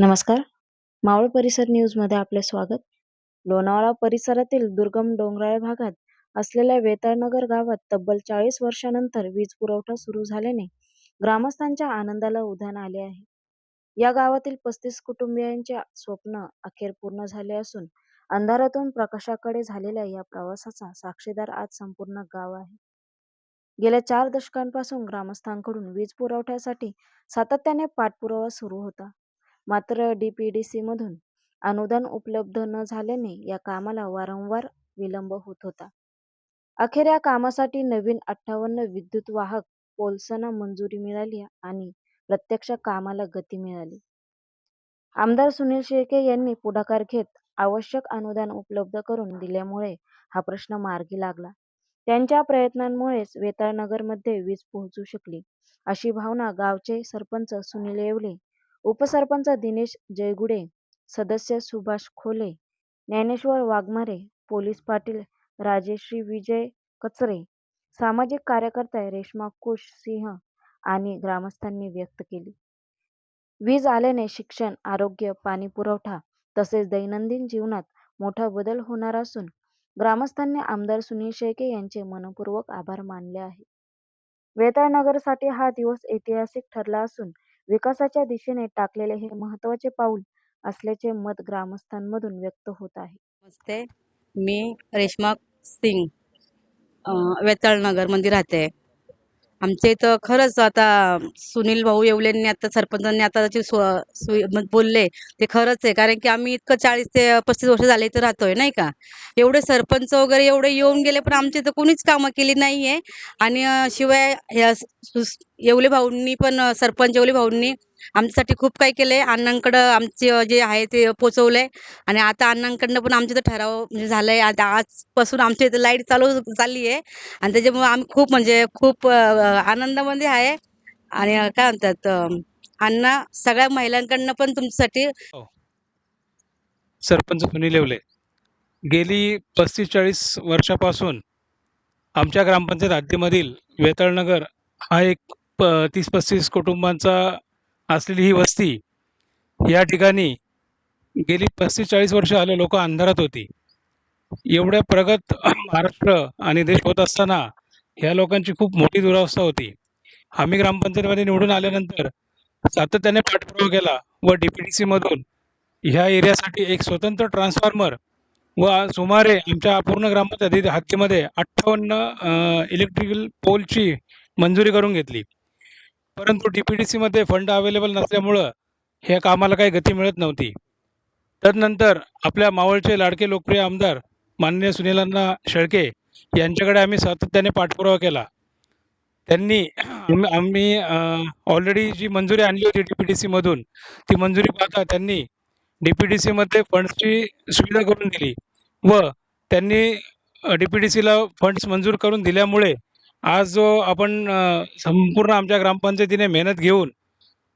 नमस्कार. मावळ परिसर न्यूजमध्ये आपले स्वागत. लोणावळा परिसरातील दुर्गम डोंगराळ भागात असलेल्या वेताळनगर गावात तब्बल चाळीस वर्षानंतर वीज पुरवठा सुरू झाल्याने ग्रामस्थांच्या आनंदाला उधाण आले आहे. या गावातील पस्तीस कुटुंबियांचे स्वप्न अखेर पूर्ण झाले असून अंधारातून प्रकाशाकडे झालेल्या या प्रवासाचा साक्षीदार आज संपूर्ण गाव आहे. गेल्या चार दशकांपासून ग्रामस्थांकडून वीज पुरवठ्यासाठी सातत्याने पाठपुरावा सुरू होता. मात्र डीपीडीसी मधून अनुदान उपलब्ध न झाल्याने या कामाला वारंवार विलंब होत होता. अखेर या कामासाठी नवीन अठ्ठावन्न विद्युत वाहक पोल्सना मंजुरी मिळाली आणि प्रत्यक्ष कामाला गती मिळाली. आमदार सुनील शेळके यांनी पुढाकार घेत आवश्यक अनुदान उपलब्ध करून दिल्यामुळे हा प्रश्न मार्गी लागला. त्यांच्या प्रयत्नांमुळेच वेताळनगरमध्ये वीज पोहोचू शकली अशी भावना गावचे सरपंच सुनील येवले उपसरपंच दिनेश जयगुडे सदस्य सुभाष खोले ज्ञानेश्वर वाघमारे पोलीस पाटील राजेश्री विजय कचरे सामाजिक कार्यकर्त्या रेश्मा कुश सिंह आणि ग्रामस्थांनी व्यक्त केली. वीज आल्याने शिक्षण आरोग्य पाणी पुरवठा तसेच दैनंदिन जीवनात मोठा बदल होणार असून ग्रामस्थांनी आमदार सुनील शेळके यांचे मनपूर्वक आभार मानले आहे. वेताळनगरसाठी हा दिवस ऐतिहासिक ठरला असून विकासाच्या दिशेने टाकलेले हे महत्त्वाचे पाऊल असल्याचे मत ग्रामस्थांमधून व्यक्त होत आहे. नमस्ते. मी रेश्मा सिंग वेताळ नगरमध्ये राहते. आमच्या इथं खरंच आता सुनील भाऊ येवलेंनी आता सरपंचांनी आता त्याची बोलले ते खरंच आहे. कारण की आम्ही इतकं चाळीस ते पस्तीस वर्ष झाले इथं राहतोय नाही का? एवढे सरपंच वगैरे एवढे येऊन गेले पण आमच्या इथं कोणीच कामं केली नाहीये. आणि शिवाय येवले भाऊंनी पण सरपंच येवले भाऊंनी आमच्यासाठी खूप काही केलंय. अण्णांकडं आमचे जे आहे ते पोचवलंय. आणि आता अण्णांकडनं पण आमच्या इथं ठराव म्हणजे झालंय. आता आजपासून आमच्या इथं लाइट चालू चालली आहे आणि त्याच्यामुळे आम्ही खूप म्हणजे खूप आनंदामध्ये आहे. आणि काय म्हणतात अण्णा सगळ्या महिलांकडनं पण तुमच्यासाठी हो. सरपंच सुनील येवले गेली पस्तीस चाळीस वर्षापासून आमच्या ग्रामपंचायत हद्दीमधील वेताळनगर हा एक प तीस पस्तीस कुटुंबांचा असलेली ही वस्ती या ठिकाणी गेली पस्तीस चाळीस वर्ष आले लोक अंधारात होती. एवढ्या प्रगत महाराष्ट्र आणि देश होत असताना ह्या लोकांची खूप मोठी दुरावस्था होती. आम्ही ग्रामपंचायतीमध्ये निवडून आल्यानंतर सातत्याने पाठपुरावा केला व डी पी डी सीमधून ह्या एरियासाठी एक स्वतंत्र ट्रान्सफॉर्मर व सुमारे आमच्या पूर्ण ग्रामपंचायती हद्दीमध्ये अठ्ठावन्न इलेक्ट्रिकल पोलची मंजुरी करून घेतली. परंतु डी पी डी सीमध्ये फंड अवेलेबल नसल्यामुळं ह्या कामाला काही गती मिळत नव्हती. तदनंतर आपल्या मावळचे लाडके लोकप्रिय आमदार माननीय सुनीलांना शेळके यांच्याकडे आम्ही सातत्याने पाठपुरावा केला. त्यांनी आम्ही- आम्ही ऑलरेडी जी मंजुरी आणली होती डी पी डी सीमधून ती मंजुरी पाहता त्यांनी डी पी डी सीमध्ये फंड्सची सुविधा करून दिली व त्यांनी डी पी डी सीला फंड्स मंजूर करून दिल्यामुळे आज जो आपण संपूर्ण आमच्या ग्रामपंचायतीने मेहनत घेऊन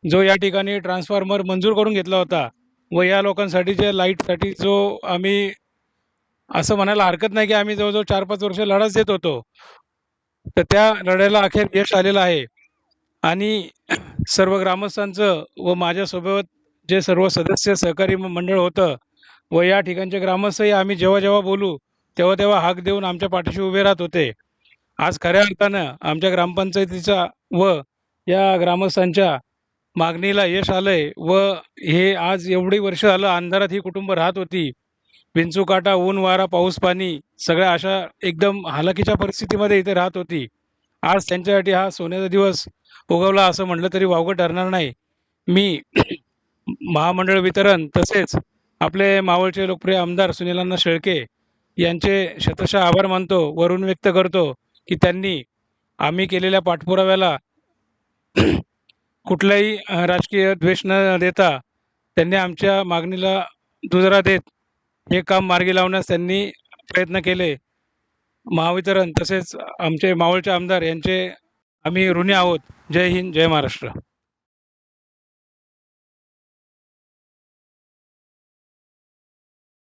जो या ठिकाणी ट्रान्सफॉर्मर मंजूर करून घेतला होता व या लोकांसाठी जे लाईटसाठी जो आम्ही असं म्हणायला हरकत नाही की आम्ही जवळजवळ चार पाच वर्ष लढाच देत होतो तर त्या लढ्याला अखेर यश आलेलं आहे. आणि सर्व ग्रामस्थांचं व माझ्यासोबत जे सर्व सदस्य सहकारी मंडळ होतं व या ठिकाणचे ग्रामस्थही आम्ही जेव्हा जेव्हा बोलू तेव्हा तेव्हा हाक देऊन आमच्या पाठीशी उभे राहत होते. आज खऱ्या अर्थानं आमच्या ग्रामपंचायतीचा व या ग्रामस्थांच्या मागणीला यश आलंय व हे आज एवढी वर्ष झालं अंधारात ही कुटुंब राहत होती. विंचूकाटा ऊन वारा पाऊस पाणी सगळ्या अशा एकदम हालाकीच्या परिस्थितीमध्ये इथे राहत होती. आज त्यांच्यासाठी हा सोन्याचा दिवस उगवला असं म्हटलं तरी वावगं ठरणार नाही. मी महामंडळ वितरण तसेच आपले मावळचे लोकप्रिय आमदार सुनीलांना शेळके यांचे शतशः आभार मानतो वरून व्यक्त करतो. की त्यांनी आम्ही केलेल्या पाठपुराव्याला कुठलाही राजकीय द्वेष न देता त्यांनी आमच्या मागणीला दुजरा देत हे काम मार्गी लावण्यास त्यांनी प्रयत्न केले. महावितरण तसेच आमचे मावळचे आमदार यांचे आम्ही ऋणी आहोत. जय हिंद जय महाराष्ट्र.